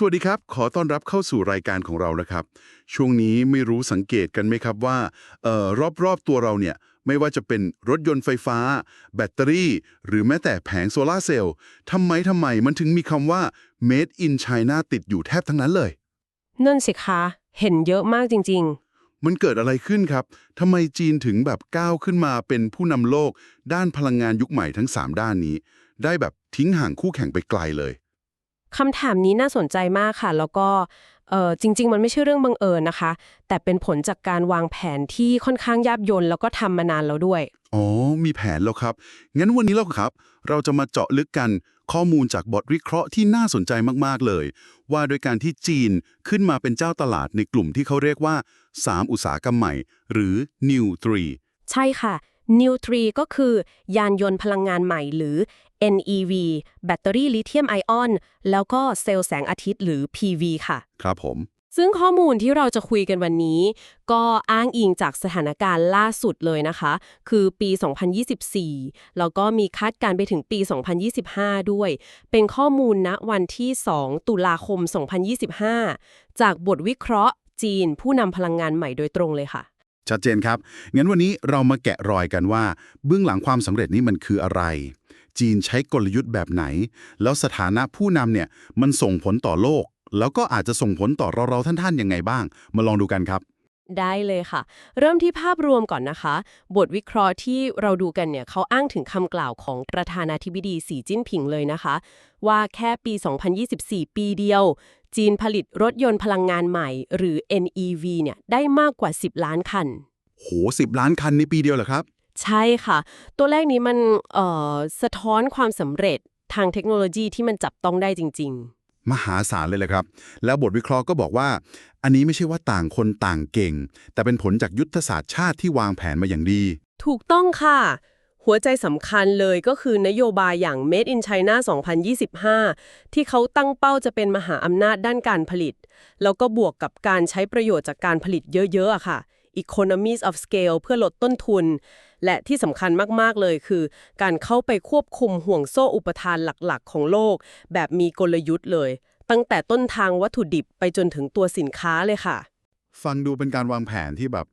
สวัสดีครับ ขอต้อนรับเข้าสู่รายการของเรานะครับ ช่วงนี้ไม่รู้สังเกตกันไหมครับว่าเอ่อรอบๆตัวเราเนี่ย ไม่ว่าจะเป็นรถยนต์ไฟฟ้า แบตเตอรี่ หรือแม้แต่แผงโซลาร์เซลล์ทำไมทำไมมันถึงมีคำว่า made in China ติดอยู่แทบทั้งนั้นเลย นั่นสิคะ เห็นเยอะมากจริง มันเกิดอะไรขึ้นครับทำไมจีนถึงแบบก้าวขึ้นมาเป็นผู้นำโลก ด้านพลังงานยุคใหม่ทั้ง 3 ด้านนี้ ได้แบบทิ้งห่างคู่แข่งไปไกลเลยๆ คำถามนี้น่าสนใจมากค่ะ แล้วก็เออจริง ๆ มันไม่ใช่เรื่องบังเอิญนะคะ แต่เป็นผลจากการวางแผนที่ค่อนข้างยาบยนแล้วก็ทำมานานแล้วด้วย อ๋อ มีแผนแล้วครับ งั้นวันนี้เราครับ เราจะมาเจาะลึกกันข้อมูลจากบทวิเคราะห์ที่น่าสนใจมาก ๆ เลย ว่าโดยการที่จีนขึ้นมาเป็นเจ้าตลาดในกลุ่มที่เขาเรียกว่า 3 อุตสาหกรรมใหม่ หรือ New 3 ใช่ค่ะ New 3ก็คือยานยนต์พลังงานใหม่หรือ NEV แบตเตอรี่ลิเธียมไอออน แล้วก็เซลล์แสงอาทิตย์หรือ PV ค่ะ ครับผม ซึ่งข้อมูลที่เราจะคุยกันวันนี้ ก็อ้างอิงจากสถานการณ์ล่าสุดเลยนะคะ คือปี 2024 แล้วก็มีคาดการณ์ไปถึงปี 2025 ด้วย เป็นข้อมูลณวันที่ 2 ตุลาคม 2025 จากบทวิเคราะห์ จีน ผู้นำพลังงานใหม่โดยตรงเลยค่ะชัดเจนครับ งั้นวันนี้เรามาแกะรอยกันว่า เบื้องหลังความสำเร็จนี้มันคืออะไร จีนใช้กลยุทธ์แบบไหน แล้วสถานะผู้นำเนี่ยมันส่งผลต่อโลก แล้วก็อาจจะส่งผลต่อเราเราๆท่านๆยังไงบ้าง มาลองดูกันครับ ได้เลยค่ะ เริ่มที่ภาพรวมก่อนนะคะ บทวิเคราะห์ที่เราดูกันเนี่ยเขาอ้างถึงคำกล่าวของประธานาธิบดีสีจิ้นผิงเลยนะคะ ว่าแค่ปี 2024 ปีเดียว จีนผลิตรถยนต์พลังงานใหม่ หรือ NEV เนี่ยได้มากกว่า 10 ล้านคัน โหสิบล้านคันในปีเดียวเหรอครับ ใช่ค่ะ ตัวเลขนี้มันเอ่อสะท้อนความสำเร็จทางเทคโนโลยีที่มันจับต้องได้จริง ๆ มหาศาลเลยแหละครับ แล้วบทวิเคราะห์ก็บอกว่า อันนี้ไม่ใช่ว่าต่างคนต่างเก่ง แต่เป็นผลจากยุทธศาสตร์ชาติที่วางแผนมาอย่างดี ถูกต้องค่ะ หัวใจสำคัญเลยก็คือนโยบายอย่าง Made in China 2025 ที่เขาตั้งเป้าจะเป็นมหาอำนาจด้านการผลิต แล้วก็บวกกับการใช้ประโยชน์จากการผลิตเยอะๆอะค่ะ economies of scale เพื่อลดต้นทุน และที่สำคัญมาก ๆ เลยคือ การเข้าไปควบคุมห่วงโซ่อุปทานหลักๆ ของโลก แบบมีกลยุทธ์เลย ตั้งแต่ต้นทางวัตถุดิบไปจนถึงตัวสินค้าเลยค่ะ ฟังดูเป็นการวางแผนที่แบบ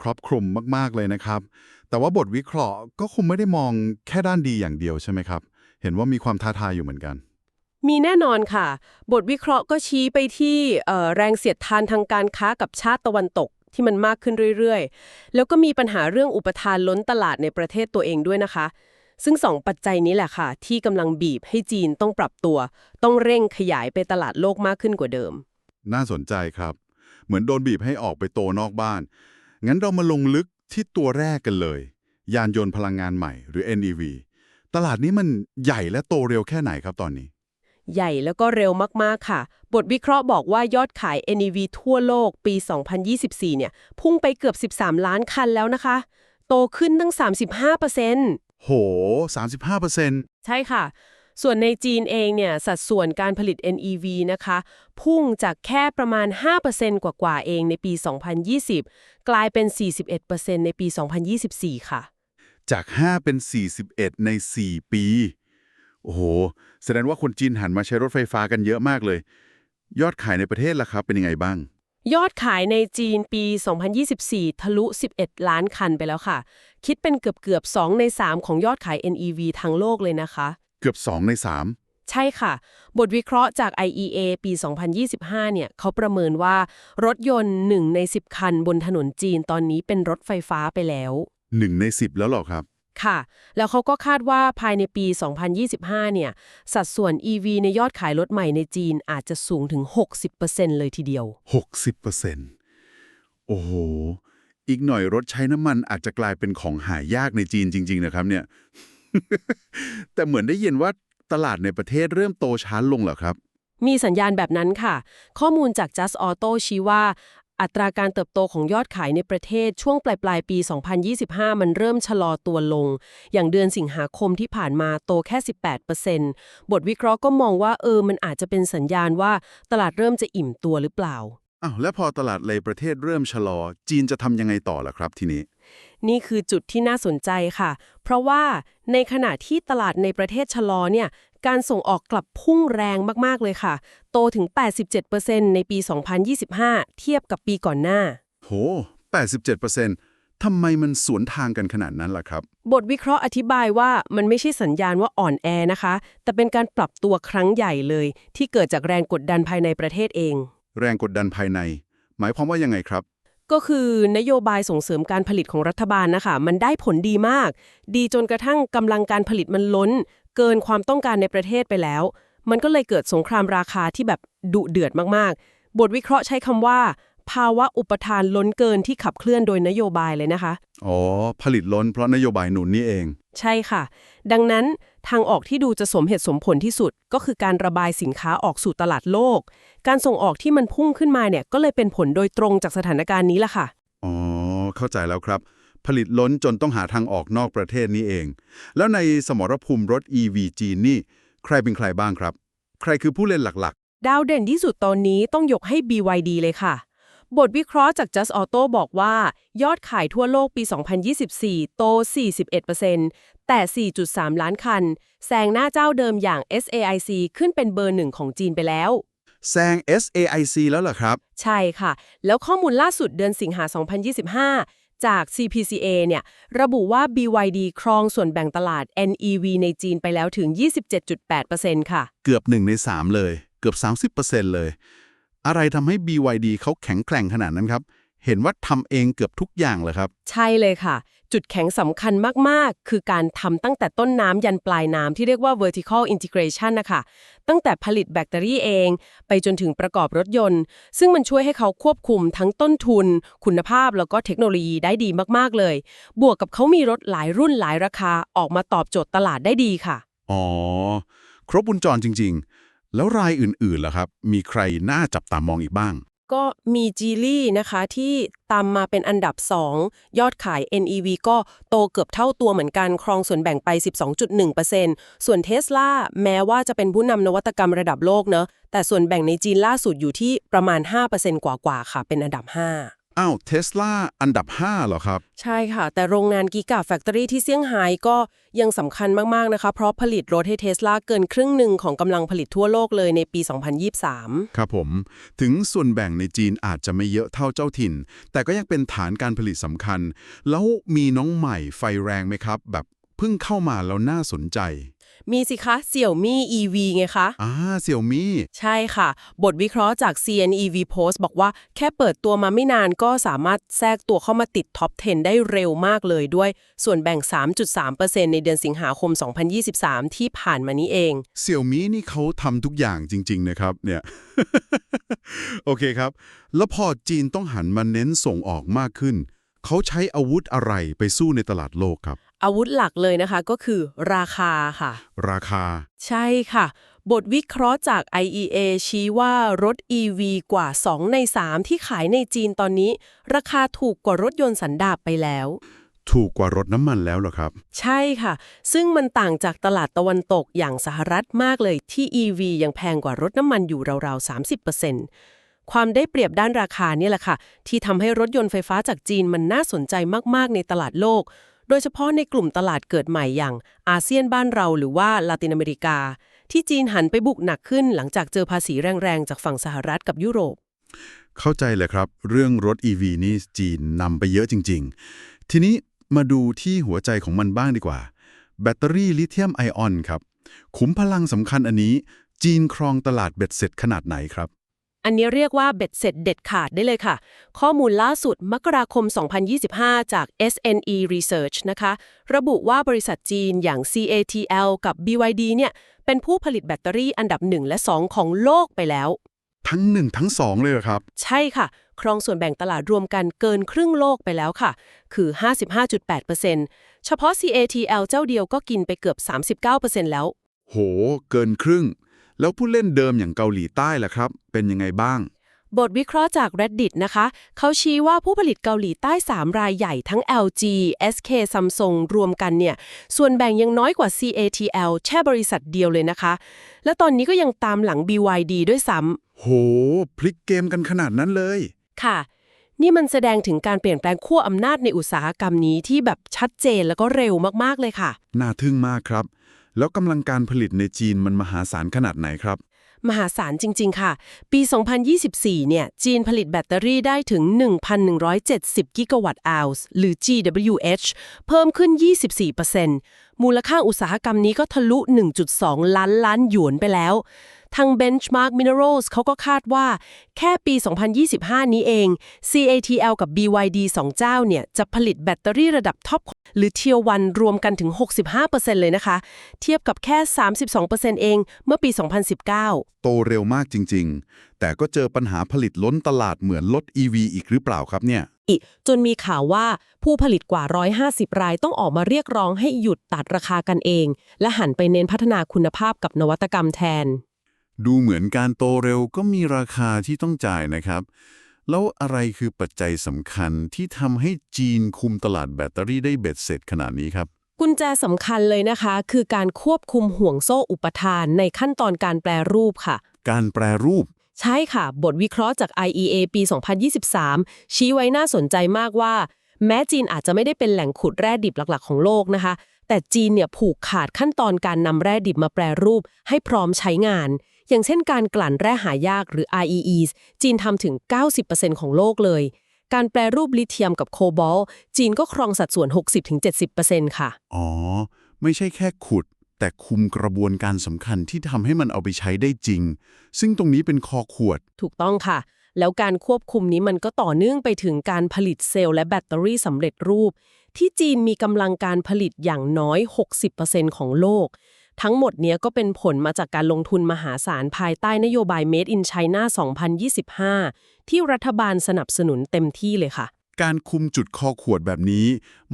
ครอบคลุมมาก ๆ เลยนะครับ แต่ว่าบทวิเคราะห์ก็คงไม่ได้มองแค่ด้านดีอย่างเดียวใช่ไหมครับ เห็นว่ามีความท้าทายอยู่เหมือนกัน มีแน่นอนค่ะ บทวิเคราะห์ก็ชี้ไปที่เอ่อแรงเสียดทานทางการค้ากับชาติตะวันตก ที่มันมากขึ้นเรื่อยๆ แล้วก็มีปัญหาเรื่องอุปทานล้นตลาดในประเทศตัวเองด้วยนะคะ ซึ่งสองปัจจัยนี้แหละค่ะ ที่กำลังบีบให้จีนต้องปรับตัว ต้องเร่งขยายไปตลาดโลกมากขึ้นกว่าเดิม น่าสนใจครับ เหมือนโดนบีบให้ออกไปโตนอกบ้าน งั้นเรามาลงลึกที่ตัวแรกกันเลย ยานยนต์พลังงานใหม่ หรือ NEV ตลาดนี้มันใหญ่และโตเร็วแค่ไหนครับตอนนี้ ใหญ่แล้วก็เร็วมาก ๆ ค่ะ บทวิเคราะห์บอกว่ายอดขาย NEV ทั่วโลกปี 2024 เนี่ย พุ่งไปเกือบ 13 ล้านคันแล้วนะคะ โตขึ้นตั้ง 35%โห 35%ใช่ค่ะ ส่วนในจีนเองเนี่ย สัดส่วนการผลิต NEV นะคะ พุ่งจากแค่ประมาณ 5%กว่าๆเองในปี 2020 กลายเป็น 41%ในปี 2024 ค่ะ จาก 5 เป็น 41 ใน 4 ปี โอ้โห แสดงว่าคนจีนหันมาใช้รถไฟฟ้ากันเยอะมากเลย ยอดขายในประเทศล่ะครับ เป็นยังไงบ้าง ยอดขายในจีนปี 2024 ทะลุ 11 ล้านคันไปแล้วค่ะ คิดเป็นเกือบเกือบๆ2ใน 3 ของยอดขาย NEV ทั้งโลกเลยนะคะ เกือบ 2 ในใช่ค่ะ บทวิเคราะห์จาก IEA ปี 2025 เนี่ยเขาประเมินว่ารถยนต์ 1 ใน 10 คันบนถนนจีนตอนนี้เป็นรถไฟฟ้าไปแล้ว3 1ใน 10 แล้วเหรอครับ ค่ะ แล้วเขาก็คาดว่าภายในปี 2025 เนี่ย สัดส่วน EV ในยอดขายรถใหม่ในจีนอาจจะสูงถึง 60%เลยทีเดียว 60%โอ้โห อีกหน่อยรถใช้น้ำมันอาจจะกลายเป็นของหายากในจีนจริง ๆ นะครับเนี่ย แต่เหมือนได้ยินว่าตลาดในประเทศเริ่มโตช้าลงเหรอครับมีสัญญาณแบบนั้นค่ะ ข้อมูลจาก Just Auto ชี้ว่า อัตราการเติบโตของยอดขายในประเทศช่วงปลายปลายๆปี 2025 มันเริ่มชะลอตัวลง อย่างเดือนสิงหาคมที่ผ่านมาโตแค่ 18%บทวิเคราะห์ก็มองว่าเออมันอาจจะเป็นสัญญาณว่าตลาดเริ่มจะอิ่มตัวหรือเปล่าอ้าวแล้วพอตลาดในประเทศเริ่มชะลอ จีนจะทำยังไงต่อล่ะครับทีนี้ นี่คือจุดที่น่าสนใจค่ะ เพราะว่าในขณะที่ตลาดในประเทศชะลอเนี่ย การส่งออกกลับพุ่งแรงมาก ๆ เลยค่ะ โตถึง 87%ในปี 2025 เทียบกับปีก่อนหน้า โห 87%ทำไมมันสวนทางกันขนาดนั้นล่ะครับ บทวิเคราะห์อธิบายว่ามันไม่ใช่สัญญาณว่าอ่อนแอนะคะ แต่เป็นการปรับตัวครั้งใหญ่เลย ที่เกิดจากแรงกดดันภายในประเทศเอง แรงกดดันภายใน หมายความว่ายังไงครับ ก็คือนโยบายส่งเสริมการผลิตของรัฐบาลนะคะ มันได้ผลดีมาก ดีจนกระทั่งกำลังการผลิตมันล้น เกินความต้องการในประเทศไปแล้ว มันก็เลยเกิดสงครามราคาที่แบบดุเดือดมากๆ บทวิเคราะห์ใช้คำว่า ภาวะอุปทานล้นเกินที่ขับเคลื่อนโดยนโยบายเลยนะคะ อ๋อ ผลิตล้นเพราะนโยบายหนุนนี่เอง ใช่ค่ะ ดังนั้นทางออกที่ดูจะสมเหตุสมผลที่สุด ก็คือการระบายสินค้าออกสู่ตลาดโลก การส่งออกที่มันพุ่งขึ้นมาเนี่ยก็เลยเป็นผลโดยตรงจากสถานการณ์นี้ล่ะค่ะ อ๋อ เข้าใจแล้วครับ ผลิตล้นจนต้องหาทางออกนอกประเทศนี้เอง แล้วในสมรภูมิรถ EV จีนนี่ ใครเป็นใครบ้างครับ ใครคือผู้เล่นหลักดาวเด่นที่สุดตอนนี้ต้องยกให้ BYD เลยค่ะ บทวิเคราะห์จาก Just Auto บอกว่า ยอดขายทั่วโลกปี 2024 โต 41%แต่ 4.3 ล้านคัน แซงหน้าเจ้าเดิมอย่าง SAIC ขึ้นเป็นเบอร์หนึ่งของจีนไปแล้วๆแซง SAIC แล้วเหรอครับ ใช่ค่ะ แล้วข้อมูลล่าสุดเดือนสิงหา 2025 จาก CPCA เนี่ยระบุว่า BYD ครองส่วนแบ่งตลาด NEV ในจีนไปแล้วถึง 27.8%ค่ะ เกือบ 1 ใน 3 เลย เกือบ 30%เลย อะไรทำให้ BYD เขาแข็งแกร่งขนาดนั้นครับ เห็นว่าทำเองเกือบทุกอย่างเลยครับ ใช่เลยค่ะ จุดแข็งสำคัญมาก ๆ คือการทำตั้งแต่ต้นน้ำยันปลายน้ำที่เรียกว่า vertical integration นะคะ ตั้งแต่ผลิตแบตเตอรี่เอง ไปจนถึงประกอบรถยนต์ ซึ่งมันช่วยให้เขาควบคุมทั้งต้นทุน คุณภาพแล้วก็เทคโนโลยีได้ดีมาก ๆ เลย บวกกับเขามีรถหลายรุ่นหลายราคาออกมาตอบโจทย์ตลาดได้ดีค่ะ อ๋อ ครบวงจรจริง ๆ แล้วรายอื่นๆล่ะครับ มีใครน่าจับตามองอีกบ้าง ก็มีจีลี่นะคะที่ตามมาเป็นอันดับ 2 ยอดขาย NEV ก็โตเกือบเท่าตัวเหมือนกัน ครองส่วนแบ่งไป 12.1%ส่วนเทส l a แม้ว่าจะเป็นผู้นำนวัตกรรมระดับโลกเนอะแต่ส่วนแบ่งในจีนล่าสุดอยู่ที่ประมาณ 5%กว่าๆค่ะ เป็นอันดับ 5 อ้าวเทสลาอันดับ 5 เหรอครับ ใช่ค่ะ แต่โรงงานกิกาแฟคทอรี่ที่เซี่ยงไฮ้ก็ยังสำคัญมาก ๆ นะคะ เพราะผลิตรถให้เทสลาเกินครึ่งหนึ่งของกำลังผลิตทั่วโลกเลยในปี 2023 ครับผม ถึงส่วนแบ่งในจีนอาจจะไม่เยอะเท่าเจ้าถิ่น แต่ก็ยังเป็นฐานการผลิตสำคัญ แล้วมีน้องใหม่ไฟแรงไหมครับ แบบเพิ่งเข้ามาแล้วน่าสนใจ มีสิคะเสี่ยวมี่ EV ไงคะ อ่าเสี่ยวมี่ ใช่ค่ะ บทวิเคราะห์จาก CNEV Post บอกว่าแค่เปิดตัวมาไม่นานก็สามารถแทรกตัวเข้ามาติดท็อป 10 ได้เร็วมากเลยด้วย ส่วนแบ่ง 3.3%ในเดือนสิงหาคม 2023 ที่ผ่านมานี้เอง เสี่ยวมี่นี่เขาทำทุกอย่างจริง ๆ นะครับเนี่ย โอเคครับ แล้วพอจีนต้องหันมาเน้นส่งออกมากขึ้น เขาใช้อาวุธอะไรไปสู้ในตลาดโลกครับ อาวุธหลักเลยนะคะก็คือราคาค่ะ ราคา ใช่ค่ะ บทวิเคราะห์จาก IEA ชี้ว่ารถ EV กว่า 2 ใน 3 ที่ขายในจีนตอนนี้ ราคาถูกกว่ารถยนต์สันดาปไปแล้ว ถูกกว่ารถน้ำมันแล้วเหรอครับ ใช่ค่ะ ซึ่งมันต่างจากตลาดตะวันตกอย่างสหรัฐมากเลยที่ EV ยังแพงกว่ารถน้ำมันอยู่ราวๆ 30%ความได้เปรียบด้านราคาเนี่ยแหละค่ะ ที่ทำให้รถยนต์ไฟฟ้าจากจีนมันน่าสนใจมาก ๆ ในตลาดโลก โดยเฉพาะในกลุ่มตลาดเกิดใหม่อย่างอาเซียนบ้านเราหรือว่าลาตินอเมริกา ที่จีนหันไปบุกหนักขึ้นหลังจากเจอภาษีแรงๆ จากฝั่งสหรัฐกับยุโรป เข้าใจเลยครับ เรื่องรถ EV นี่จีนนำไปเยอะจริง ๆ ทีนี้มาดูที่หัวใจของมันบ้างดีกว่า แบตเตอรี่ลิเธียมไอออนครับขุมพลังสำคัญอันนี้ จีนครองตลาดเบ็ดเสร็จขนาดไหนครับ อันนี้เรียกว่าเบ็ดเสร็จเด็ดขาดได้เลยค่ะ ข้อมูลล่าสุดมกราคม 2025 จาก SNE Research นะคะ ระบุว่าบริษัทจีนอย่าง CATL กับ BYD เนี่ยเป็นผู้ผลิตแบตเตอรี่อันดับ 1 และ 2 ของโลกไปแล้ว ทั้งหนึ่งทั้งสองเลยเหรอครับ ใช่ค่ะ ครองส่วนแบ่งตลาดรวมกันเกินครึ่งโลกไปแล้วค่ะ คือ 55.8%เฉพาะ CATL เจ้าเดียวก็กินไปเกือบ 39%แล้ว โห เกินครึ่ง แล้วผู้เล่นเดิมอย่างเกาหลีใต้ล่ะครับ เป็นยังไงบ้าง บทวิเคราะห์จาก Reddit นะคะ เขาชี้ว่าผู้ผลิตเกาหลีใต้ 3 รายใหญ่ทั้ง LG, SK, Samsung รวมกันเนี่ย ส่วนแบ่งยังน้อยกว่า CATL แค่บริษัทเดียวเลยนะคะ และตอนนี้ก็ยังตามหลัง BYD ด้วยซ้โห พลิกเกมกันขนาดนั้นเลยำค่ะ นี่มันแสดงถึงการเปลี่ยนแปลงขั้วอำนาจในอุตสาหกรรมนี้ที่แบบชัดเจนแล้วก็เร็วมากๆเลยค่ะ น่าทึ่งมากครับ แล้วกำลังการผลิตในจีนมันมหาศาลขนาดไหนครับ มหาศาลจริง ๆ ค่ะ ปี 2024 เนี่ย จีนผลิตแบตเตอรี่ได้ถึง 1,170 กิกะวัตต์อาวส์หรือ GWH เพิ่มขึ้น 24%มูลค่าอุตสาหกรรมนี้ก็ทะลุ 1.2 ล้านล้านหยวนไปแล้ว ทาง Benchmark Minerals เขาก็คาดว่า แค่ปี 2025 นี้เอง CATL กับ BYD 2 เจ้าเนี่ยจะผลิตแบตเตอรี่ระดับท็อป หรือ Tier 1รวมกันถึง 65%เลยนะคะ เทียบกับแค่ 32%เองเมื่อปี 2019 โตเร็วมากจริง ๆ แต่ก็เจอปัญหาผลิตล้นตลาดเหมือนรถ EV อีกหรือเปล่าครับเนี่ยอีกจนมีข่าวว่าผู้ผลิตกว่า 150 รายต้องออกมาเรียกร้องให้หยุดตัดราคากันเอง และหันไปเน้นพัฒนาคุณภาพกับนวัตกรรมแทน ดูเหมือนการโตเร็วก็มีราคาที่ต้องจ่ายนะครับ แล้วอะไรคือปัจจัยสำคัญที่ทำให้จีนคุมตลาดแบตเตอรี่ได้เบ็ดเสร็จขนาดนี้ครับ กุญแจสำคัญเลยนะคะ คือการควบคุมห่วงโซ่อุปทานในขั้นตอนการแปลรูปค่ะ การแปรรูป ใช่ค่ะ บทวิเคราะห์จาก IEA ปี 2023 ชี้ไว้น่าสนใจมากว่า แม้จีนอาจจะไม่ได้เป็นแหล่งขุดแร่ดิบหลักๆ ของโลกนะคะ แต่จีนเนี่ยผูกขาดขั้นตอนการนำแร่ดิบมาแปรรูปให้พร้อมใช้งาน อย่างเช่นการกลั่นแร่หายากหรือ IEEs จีนทำถึง 90%ของโลกเลย การแปรรูปลิเธียมกับโคบอลต์จีนก็ครองสัดส่วน 60-70%ค่ะ อ๋อ ไม่ใช่แค่ขุด แต่คุมกระบวนการสำคัญที่ทำให้มันเอาไปใช้ได้จริง ซึ่งตรงนี้เป็นคอขวด ถูกต้องค่ะ แล้วการควบคุมนี้มันก็ต่อเนื่องไปถึงการผลิตเซลล์และแบตเตอรี่สำเร็จรูป ที่จีนมีกำลังการผลิตอย่างน้อย 60%ของโลก ทั้งหมดเนี้ยก็เป็นผลมาจากการลงทุนมหาศาลภายใต้นโยบาย Made in China 2025 ที่รัฐบาลสนับสนุนเต็มที่เลยค่ะ การคุมจุดคอขวดแบบนี้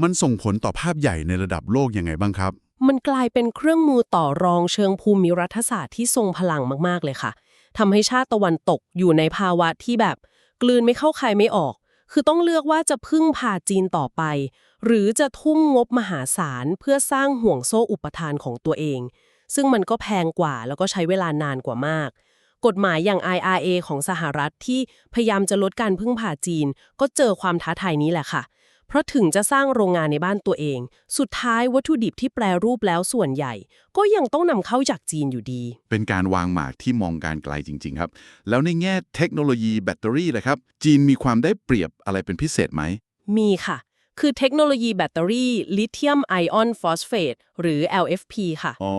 มันส่งผลต่อภาพใหญ่ในระดับโลกยังไงบ้างครับ มันกลายเป็นเครื่องมือต่อรองเชิงภูมิรัฐศาสตร์ที่ทรงพลังมากๆเลยค่ะทำให้ชาติตะวันตกอยู่ในภาวะที่แบบ กลืนไม่เข้าใครไม่ออก คือต้องเลือกว่าจะพึ่งพาจีนต่อไป หรือจะทุ่มงบมหาศาลเพื่อสร้างห่วงโซ่อุปทานของตัวเอง ซึ่งมันก็แพงกว่าแล้วก็ใช้เวลานานกว่ามาก กฎหมายอย่าง IRA ของสหรัฐที่พยายามจะลดการพึ่งพาจีน ก็เจอความท้าทายนี้แหละค่ะ เพราะถึงจะสร้างโรงงานในบ้านตัวเอง สุดท้ายวัตถุดิบที่แปรรูปแล้วส่วนใหญ่ ก็ยังต้องนำเข้าจากจีนอยู่ดี เป็นการวางหมากที่มองการไกลจริง ๆ ครับ แล้วในแง่เทคโนโลยีแบตเตอรี่ล่ะครับ จีนมีความได้เปรียบอะไรเป็นพิเศษไหม มีค่ะ คือเทคโนโลยีแบตเตอรี่ลิเธียมไอออนฟอสเฟตหรือ LFP ค่ะ อ๋อ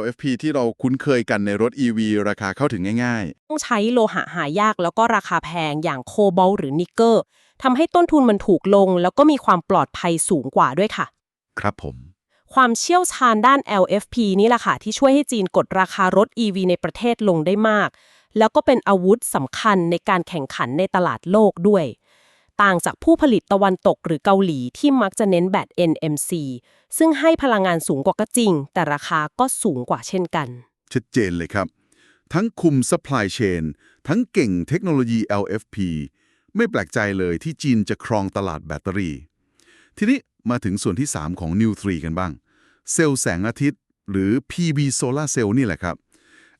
LFP ที่เราคุ้นเคยกันในรถ EV ราคาเข้าถึงง่ายต้องใช้โลหะหายากแล้วก็ราคาแพงอย่างโคบอลต์หรือนิกเกอร์ ทำให้ต้นทุนมันถูกลง แล้วก็มีความปลอดภัยสูงกว่าด้วยค่ะๆครับผม ความเชี่ยวชาญด้าน LFP นี่แหละค่ะ ที่ช่วยให้จีนกดราคารถ EV ในประเทศลงได้มาก แล้วก็เป็นอาวุธสำคัญในการแข่งขันในตลาดโลกด้วย ต่างจากผู้ผลิตตะวันตกหรือเกาหลีที่มักจะเน้นแบต NMC ซึ่งให้พลังงานสูงกว่าก็จริง แต่ราคาก็สูงกว่าเช่นกัน ชัดเจนเลยครับ ทั้งคุม supply chain ทั้งเก่งเทคโนโลยี LFP ไม่แปลกใจเลยที่จีนจะครองตลาดแบตเตอรี่ ทีนี้มาถึงส่วนที่ 3 ของ New 3 กันบ้าง เซลล์แสงอาทิตย์ หรือ PV Solar Cell นี่แหละครับ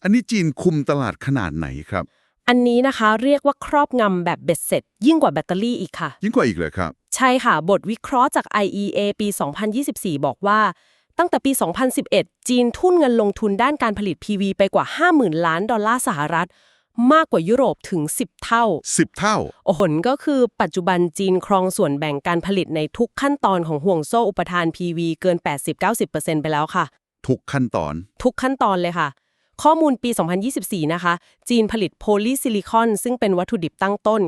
อันนี้จีนคุมตลาดขนาดไหนครับ อันนี้นะคะเรียกว่าครอบงำแบบเบ็ดเสร็จ ยิ่งกว่าแบตเตอรี่อีกค่ะ ยิ่งกว่าอีกเลยครับ ใช่ค่ะ บทวิเคราะห์จาก IEA ปี 2024 บอกว่าตั้งแต่ปี 2011 จีนทุ่นเงินลงทุนด้านการผลิต PV ไปกว่า 50,000 ล้านดอลลาร์สหรัฐ มากกว่ายุโรปถึง 10 เท่า 10 เท่าผลก็คือปัจจุบันจีนครองส่วนแบ่งการผลิตในทุกขั้นตอนของห่วงโซ่อุปทาน PV เกิน 80-90%ไปแล้วค่ะ ทุกขั้นตอน ทุกขั้นตอนเลยค่ะ ข้อมูลปี 2024 นะคะ จีนผลิตโพลีซิลิคอน ซึ่งเป็นวัตถุดิบตั้งต้น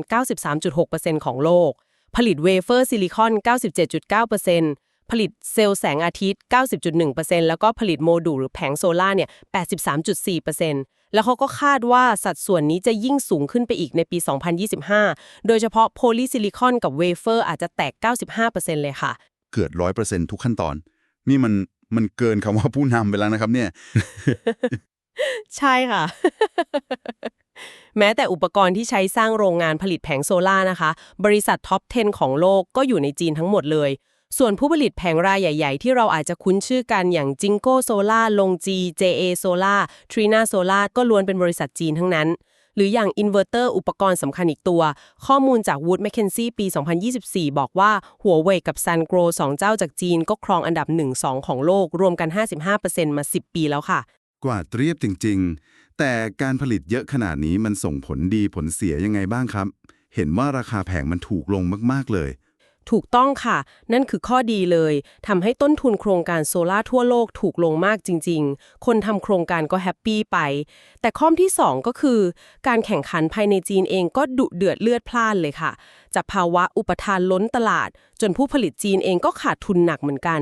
93.6%ของโลก ผลิตเวเฟอร์ซิลิคอน 97.9%ผลิตเซลล์แสงอาทิตย์ 90.1%แล้วก็ผลิตโมดูลหรือแผงโซล่าร์เนี่ย 83.4% แล้วเขาก็คาดว่าสัดส่วนนี้จะยิ่งสูงขึ้นไปอีกในปี 2025 โดยเฉพาะโพลีซิลิคอนกับเวเฟอร์อาจจะแตก 95%เลยค่ะ เกิดร้อยเปอร์เซ็นทุกขั้นตอน นี่มันมันเกินคำว่าผู้นำไปแล้วนะครับเนี่ย ใช่ค่ะ แม้แต่อุปกรณ์ที่ใช้สร้างโรงงานผลิตแผงโซล่าร์นะคะ บริษัทท็อป 10 ของโลกก็อยู่ในจีนทั้งหมดเลย ส่วนผู้ผลิตแผงรายใหญ่ ๆ ที่เราอาจจะคุ้นชื่อกันอย่างจิงโก้โซล่าลงจี JA โซล่าทรีนาโซล่าก็ล้วนเป็นบริษัทจีนทั้งนั้น หรืออย่างอินเวอร์เตอร์อุปกรณ์สำคัญอีกตัว ข้อมูลจาก Wood Mackenzie ปี 2024 บอกว่าหัวเว่ยกับ s u n g r o สองเจ้าจากจีนก็ครองอันดับ 1-2 ของโลก รวมกัน 55%มา 10 ปีแล้วค่ะ กว่าเรียบจริง ๆ แต่การผลิตเยอะขนาดนี้มันส่งผลดีผลเสียยังไงบ้างครับ เห็นว่าราคาแผงมันถูกลงมากๆเลย ถูกต้องค่ะ นั่นคือข้อดีเลยทำให้ต้นทุนโครงการโซลาทั่วโลกถูกลงมากจริง ๆ คนทำโครงการก็แฮปปี้ไป แต่ข้อที่ 2 ก็คือ การแข่งขันภายในจีนเองก็ดุเดือดเลือดพล่านเลยค่ะ จากภาวะอุปทานล้นตลาด จนผู้ผลิตจีนเองก็ขาดทุนหนักเหมือนกัน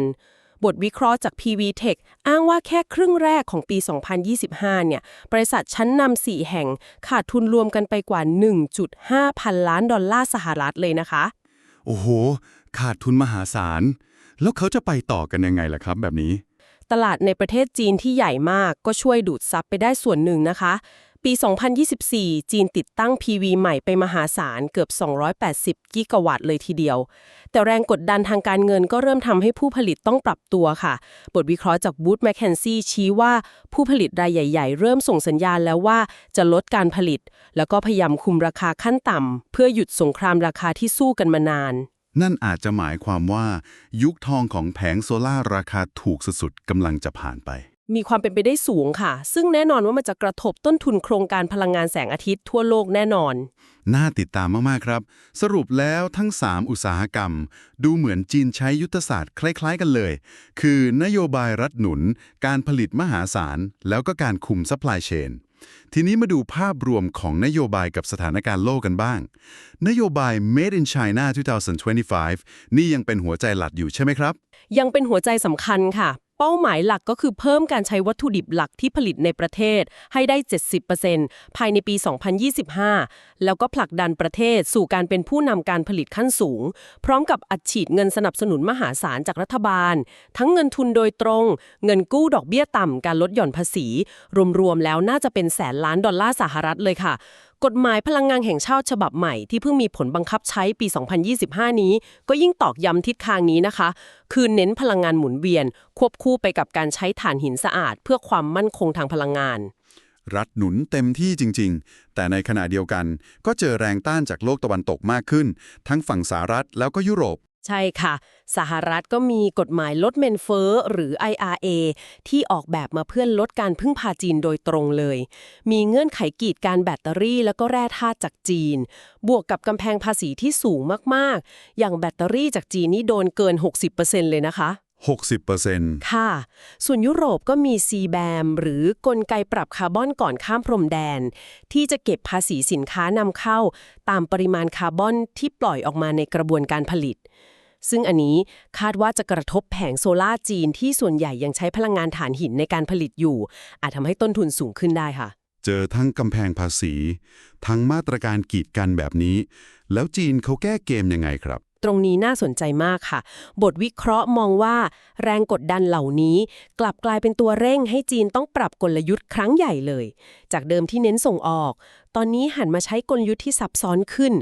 บทวิเคราะห์จาก PV Tech อ้างว่าแค่ครึ่งแรกของปี 2025 เนี่ย บริษัทชั้นนำ4แห่ง ขาดทุนรวมกันไปกว่า 1.5 พันล้านดอลลาร์สหรัฐเลยนะคะ โอ้โห ขาดทุนมหาศาล แล้วเขาจะไปต่อกันยังไงล่ะครับ แบบนี้ ตลาดในประเทศจีนที่ใหญ่มากก็ช่วยดูดซับไปได้ส่วนหนึ่งนะคะ ปี 2024 จีนติดตั้ง PV ใหม่ไปมหาศาลเกือบ 280 กิกะวัตต์เลยทีเดียว แต่แรงกดดันทางการเงินก็เริ่มทำให้ผู้ผลิตต้องปรับตัวค่ะ บทวิเคราะห์จาก Wood Mackenzie ชี้ว่าผู้ผลิตรายใหญ่ ๆ เริ่มส่งสัญญาณแล้วว่าจะลดการผลิต แล้วก็พยายามคุมราคาขั้นต่ำเพื่อหยุดสงครามราคาที่สู้กันมานาน นั่นอาจจะหมายความว่า ยุคทองของแผงโซล่าร์ราคาถูกสุดๆกำลังจะผ่านไป มีความเป็นไปได้สูงค่ะ ซึ่งแน่นอนว่ามันจะกระทบต้นทุนโครงการพลังงานแสงอาทิตย์ทั่วโลกแน่นอน น่าติดตามมากๆครับ สรุปแล้วทั้ง 3 อุตสาหกรรม ดูเหมือนจีนใช้ยุทธศาสตร์คล้าย ๆ กันเลย คือนโยบายรัฐหนุน การผลิตมหาศาล แล้วก็การคุมซัพพลายเชนทีนี้มาดูภาพรวมของนโยบายกับสถานการณ์โลกกันบ้าง นโยบาย Made in China 2025 นี่ยังเป็นหัวใจหลักอยู่ใช่ไหมครับ ยังเป็นหัวใจสำคัญค่ะ เป้าหมายหลักก็คือเพิ่มการใช้วัตถุดิบหลักที่ผลิตในประเทศให้ได้ 70%ภายในปี 2025 แล้วก็ผลักดันประเทศสู่การเป็นผู้นำการผลิตขั้นสูง พร้อมกับอัดฉีดเงินสนับสนุนมหาศาลจากรัฐบาล ทั้งเงินทุนโดยตรง เงินกู้ดอกเบี้ยต่ำการลดหย่อนภาษี รวมๆแล้วน่าจะเป็นแสนล้านดอลลาร์สหรัฐเลยค่ะ กฎหมายพลังงานแห่งชาติฉบับใหม่ที่เพิ่งมีผลบังคับใช้ปี 2025 นี้ ก็ยิ่งตอกย้ำทิศทางนี้นะคะ คือเน้นพลังงานหมุนเวียน ควบคู่ไปกับการใช้ถ่านหินสะอาด เพื่อความมั่นคงทางพลังงาน รัฐหนุนเต็มที่จริง ๆ แต่ในขณะเดียวกัน ก็เจอแรงต้านจากโลกตะวันตกมากขึ้น ทั้งฝั่งสหรัฐแล้วก็ยุโรป ใช่ค่ะ สหรัฐก็มีกฎหมายลดเมนเฟอ้อหรือ IRA ที่ออกแบบมาเพื่อลดการพึ่งพาจีนโดยตรงเลย มีเงื่อนไขกีดการแบตเตอรี่แล้วก็แร่ธาตุจากจีน บวกกับกำแพงภาษีที่สูงมากๆ อย่างแบตเตอรี่จากจีนนี่โดนเกิน 60%เลยนะคะ 60%ค่ะ ส่วนยุโรปก็มี CBAM หรือกลไกปรับคาร์บอนก่อนข้ามพรมแดน ที่จะเก็บภาษีสินค้านำเข้า ตามปริมาณคาร์บอนที่ปล่อยออกมาในกระบวนการผลิต ซึ่งอันนี้คาดว่าจะกระทบแผงโซลาจีนที่ส่วนใหญ่ยังใช้พลังงานถ่านหินในการผลิตอยู่ อาจทำให้ต้นทุนสูงขึ้นได้ค่ะ เจอทั้งกำแพงภาษี ทั้งมาตรการกีดกันแบบนี้ แล้วจีนเขาแก้เกมยังไงครับ ตรงนี้น่าสนใจมากค่ะ บทวิเคราะห์มองว่า แรงกดดันเหล่านี้ กลับกลายเป็นตัวเร่งให้จีนต้องปรับกลยุทธ์ครั้งใหญ่เลย จากเดิมที่เน้นส่งออก ตอนนี้หันมาใช้กลยุทธ์ที่ซับซ้อนขึ้น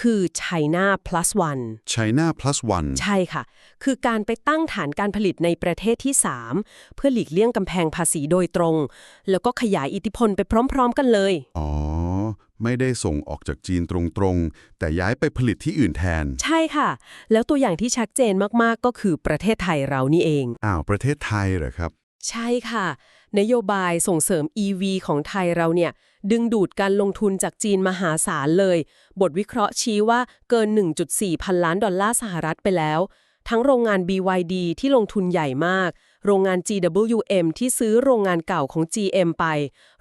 คือ China plus one China plus one ใช่ค่ะ คือการไปตั้งฐานการผลิตในประเทศที่ 3 เพื่อหลีกเลี่ยงกำแพงภาษีโดยตรง แล้วก็ขยายอิทธิพลไปพร้อม ๆ กันเลย อ๋อ ไม่ได้ส่งออกจากจีนตรงๆ แต่ย้ายไปผลิตที่อื่นแทน ใช่ค่ะ แล้วตัวอย่างที่ชัดเจนมากๆ ก็คือประเทศไทยเรานี่เอง อ้าวประเทศไทยเหรอครับ ใช่ค่ะ นโยบายส่งเสริม EV ของไทยเราเนี่ย ดึงดูดการลงทุนจากจีนมหาศาลเลย บทวิเคราะห์ชี้ว่าเกิน 1.4 พันล้านดอลลาร์สหรัฐไปแล้ว ทั้งโรงงาน BYD ที่ลงทุนใหญ่มาก โรงงาน GWM ที่ซื้อโรงงานเก่าของ GM ไป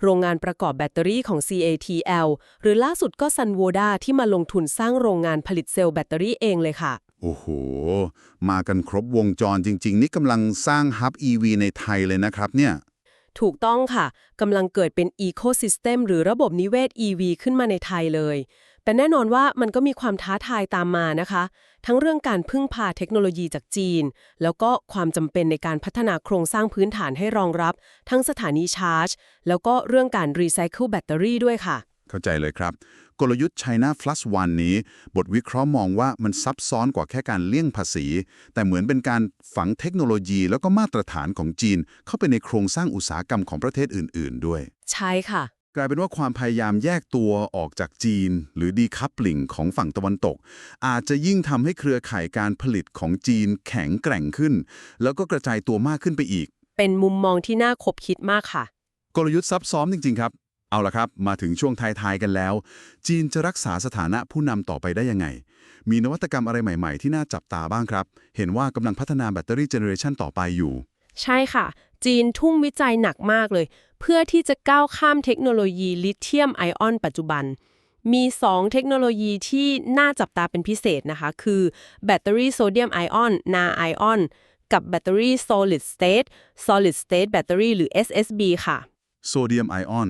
โรงงานประกอบแบตเตอรี่ของ CATL หรือล่าสุดก็ Sunwoda ที่มาลงทุนสร้างโรงงานผลิตเซลล์แบตเตอรี่เองเลยค่ะ โอ้โห มากันครบวงจรจริง ๆ นี่กำลังสร้างฮับ EV ในไทยเลยนะครับเนี่ย ถูกต้องค่ะกำลังเกิดเป็น Ecosystem หรือระบบนิเวศ EV ขึ้นมาในไทยเลย แต่แน่นอนว่ามันก็มีความท้าทายตามมานะคะ ทั้งเรื่องการพึ่งพาเทคโนโลยีจากจีน แล้วก็ความจำเป็นในการพัฒนาโครงสร้างพื้นฐานให้รองรับ ทั้งสถานีชาร์จ แล้วก็เรื่องการรีไซเคิลแบตเตอรี่ด้วยค่ะ เข้าใจเลยครับ กลยุทธ์ China plus one นี้ บทวิเคราะห์มองว่ามันซับซ้อนกว่าแค่การเลี่ยงภาษี แต่เหมือนเป็นการฝังเทคโนโลยี แล้วก็มาตรฐานของจีน เข้าไปในโครงสร้างอุตสาหกรรมของประเทศอื่น ๆ ด้วย ใช่ค่ะ กลายเป็นว่าความพยายามแยกตัวออกจากจีน หรือดีคัพลิงของฝั่งตะวันตก อาจจะยิ่งทำให้เครือข่ายการผลิตของจีนแข็งแกร่งขึ้น แล้วก็กระจายตัวมากขึ้นไปอีก เป็นมุมมองที่น่าคบคิดมากค่ะ กลยุทธ์ซับซ้อนจริง ๆ ครับ เอาละครับ มาถึงช่วงท้ายๆกันแล้ว จีนจะรักษาสถานะผู้นำต่อไปได้ยังไง มีนวัตกรรมอะไรใหม่ ๆ ที่น่าจับตาบ้างครับ เห็นว่ากำลังพัฒนาแบตเตอรี่เจเนอเรชันต่อไปอยู่ ใช่ค่ะ จีนทุ่มวิจัยหนักมากเลย เพื่อที่จะก้าวข้ามเทคโนโลยีลิเธียมไอออนปัจจุบัน มี 2 เทคโนโลยีที่น่าจับตาเป็นพิเศษนะคะ คือแบตเตอรี่โซเดียมไอออนนาไอออนกับแบตเตอรี่ solid state solid state battery หรือ SSB ค่ะ โซเดียมไอออน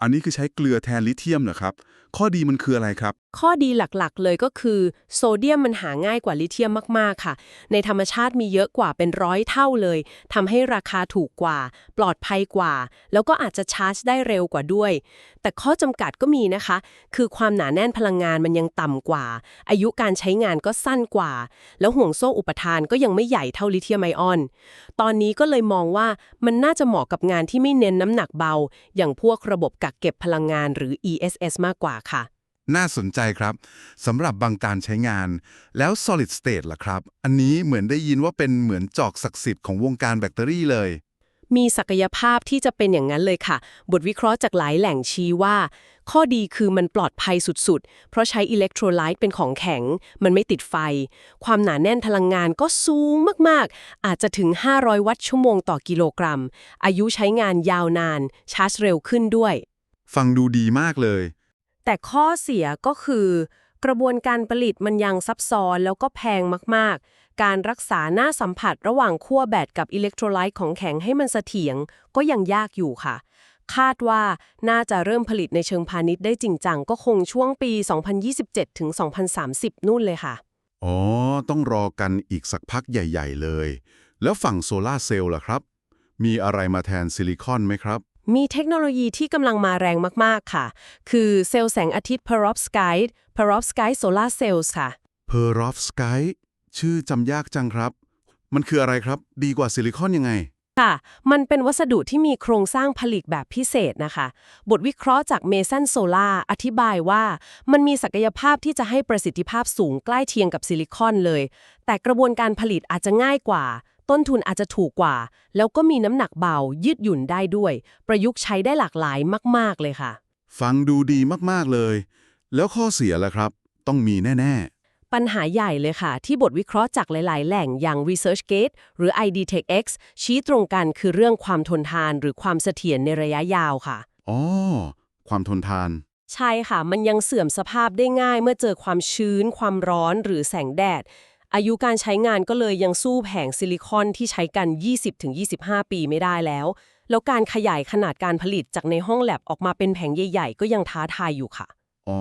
อันนี้คือใช้เกลือแทนลิเธียมเหรอครับ ข้อดีมันคืออะไรครับ ข้อดีหลักๆ เลยก็คือ โซเดียมมันหาง่ายกว่าลิเธียมมากๆค่ะ ในธรรมชาติมีเยอะกว่าเป็นร้อยเท่าเลยทำให้ราคาถูกกว่า ปลอดภัยกว่า แล้วก็อาจจะชาร์จได้เร็วกว่าด้วย แต่ข้อจำกัดก็มีนะคะ คือความหนาแน่นพลังงานมันยังต่ำกว่า อายุการใช้งานก็สั้นกว่า แล้วห่วงโซ่อุปทานก็ยังไม่ใหญ่เท่าลิเธียมไอออน ตอนนี้ก็เลยมองว่ามันน่าจะเหมาะกับงานที่ไม่เน้นน้ำหนักเบา อย่างพวกระบบกักเก็บพลังงานหรือ ESS มากกว่าค่ะ น่าสนใจครับสำหรับบางการใช้งาน แล้ว solid state ล่ะครับ อันนี้เหมือนได้ยินว่าเป็นเหมือนจอกศักดิ์สิทธิ์ของวงการแบตเตอรี่เลย มีศักยภาพที่จะเป็นอย่างนั้นเลยค่ะ บทวิเคราะห์จากหลายแหล่งชี้ว่า ข้อดีคือมันปลอดภัยสุดๆ เพราะใช้อิเล็กโทรไลต์เป็นของแข็ง มันไม่ติดไฟ ความหนาแน่นพลังงานก็สูงมากๆ อาจจะถึง 500 วัตต์ชั่วโมงต่อกิโลกรัม อายุใช้งานยาวนาน ชาร์จเร็วขึ้นด้วย ฟังดูดีมากเลย แต่ข้อเสียก็คือ กระบวนการผลิตมันยังซับซ้อนแล้วก็แพงมากๆ การรักษาหน้าสัมผัสระหว่างขั้วแบตกับอิเล็กโทรไลต์ของแข็งให้มันเสถียรก็ยังยากอยู่ค่ะ คาดว่าน่าจะเริ่มผลิตในเชิงพาณิชย์ได้จริงจังก็คงช่วงปี 2027ถึง2030 นู่นเลยค่ะ อ๋อ ต้องรอกันอีกสักพักใหญ่ ๆ เลย แล้วฝั่งโซลาร์เซลล์ล่ะครับ มีอะไรมาแทนซิลิคอนไหมครับ มีเทคโนโลยีที่กำลังมาแรงมาก ๆ ค่ะ คือเซลล์แสงอาทิตย์ perovskite perovskite solar cells ค่ะ perovskite ชื่อจำยากจังครับ มันคืออะไรครับ ดีกว่าซิลิคอนยังไง ค่ะ มันเป็นวัสดุที่มีโครงสร้างผลิตแบบพิเศษนะคะ บทวิเคราะห์จากเมซันโซลาอธิบายว่ามันมีศักยภาพที่จะให้ประสิทธิภาพสูงใกล้เคียงกับซิลิคอนเลย แต่กระบวนการผลิตอาจจะง่ายกว่า ต้นทุนอาจจะถูกกว่า แล้วก็มีน้ำหนักเบา ยืดหยุ่นได้ด้วย ประยุกต์ใช้ได้หลากหลายมาก ๆ เลยค่ะ ฟังดูดีมากๆเลย แล้วข้อเสียล่ะครับ ต้องมีแน่ปัญหาใหญ่เลยค่ะ ที่บทวิเคราะห์จากหลาย ๆ แหล่งอย่าง ResearchGate หรือ IDTechX ชี้ตรงกันคือเรื่องความทนทานหรือความเสถียรในระยะยาวค่ะๆอ๋อ ความทนทาน ใช่ค่ะ มันยังเสื่อมสภาพได้ง่ายเมื่อเจอความชื้น ความร้อนหรือแสงแดด อายุการใช้งานก็เลยยังสู้แผงซิลิคอนที่ใช้กัน 20-25 ปีไม่ได้แล้ว แล้วการขยายขนาดการผลิตจากในห้องแลบออกมาเป็นแผงใหญ่ ๆ ก็ยังท้าทายอยู่ค่ะ อ๋อ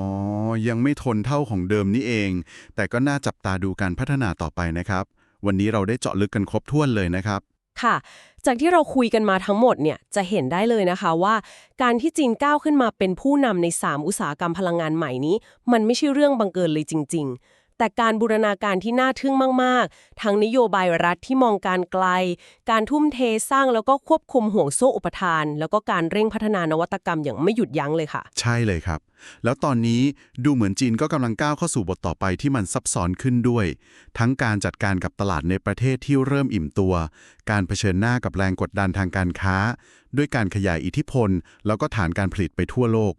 ยังไม่ทนเท่าของเดิมนี่เอง แต่ก็น่าจับตาดูการพัฒนาต่อไปนะครับ วันนี้เราได้เจาะลึกกันครบถ้วนเลยนะครับค่ะ จากที่เราคุยกันมาทั้งหมดเนี่ยจะเห็นได้เลยนะคะว่า การที่จีนก้าวขึ้นมาเป็นผู้นำใน 3 อุตสาหกรรมพลังงานใหม่นี้ มันไม่ใช่เรื่องบังเกินเลยจริง ๆ แต่การบูรณาการที่น่าทึ่งมาก ๆ ทั้งนโยบายรัฐที่มองการไกล การทุ่มเทสร้างแล้วก็ควบคุมห่วงโซ่อุปทาน แล้วก็การเร่งพัฒนานวัตกรรมอย่างไม่หยุดยั้งเลยค่ะ ใช่เลยครับ แล้วตอนนี้ดูเหมือนจีนก็กำลังก้าวเข้าสู่บทต่อไปที่มันซับซ้อนขึ้นด้วย ทั้งการจัดการกับตลาดในประเทศที่เริ่มอิ่มตัว การเผชิญหน้ากับแรงกดดันทางการค้า ด้วยการขยายอิทธิพล แล้วก็ฐานการผลิตไปทั่วโลก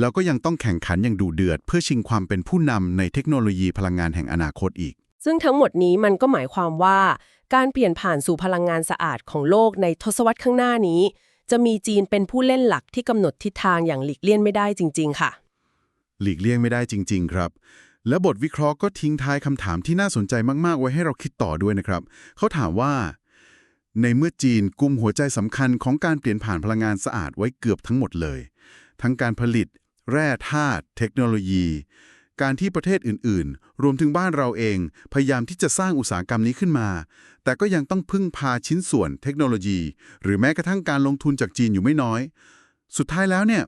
แล้วก็ยังต้องแข่งขันอย่างดุเดือด เพื่อชิงความเป็นผู้นำในเทคโนโลยีพลังงานแห่งอนาคตอีก ซึ่งทั้งหมดนี้มันก็หมายความว่า การเปลี่ยนผ่านสู่พลังงานสะอาดของโลกในทศวรรษข้างหน้านี้ จะมีจีนเป็นผู้เล่นหลักที่กำหนดทิศทางอย่างหลีกเลี่ยงไม่ได้จริง ๆ ค่ะ หลีกเลี่ยงไม่ได้จริง ๆ ครับ และบทวิเคราะห์ก็ทิ้งท้ายคำถามที่น่าสนใจมากๆ ไว้ให้เราคิดต่อด้วยนะครับ เขาถามว่าในเมื่อจีนกุมหัวใจสำคัญของการเปลี่ยนผ่านพลังงานสะอาดไว้เกือบทั้งหมดเลย ทั้งการผลิต แร่ธาตุเทคโนโลยี การที่ประเทศอื่นๆ รวมถึงบ้านเราเอง พยายามที่จะสร้างอุตสาหกรรมนี้ขึ้นมา แต่ก็ยังต้องพึ่งพาชิ้นส่วนเทคโนโลยี หรือแม้กระทั่งการลงทุนจากจีนอยู่ไม่น้อย สุดท้ายแล้วเนี่ย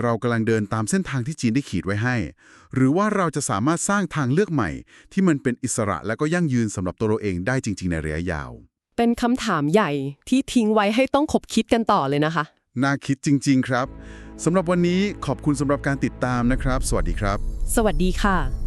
เรากำลังเดินตามเส้นทางที่จีนได้ขีดไว้ให้ หรือว่าเราจะสามารถสร้างทางเลือกใหม่ ที่มันเป็นอิสระและก็ยั่งยืนสำหรับตัวเราเองได้จริง ๆ ในระยะยาว เป็นคำถามใหญ่ที่ทิ้งไว้ให้ต้องขบคิดกันต่อเลยนะคะ น่าคิดจริง ๆ ครับ สำหรับวันนี้ขอบคุณสำหรับการติดตามนะครับ สวัสดีครับ สวัสดีค่ะ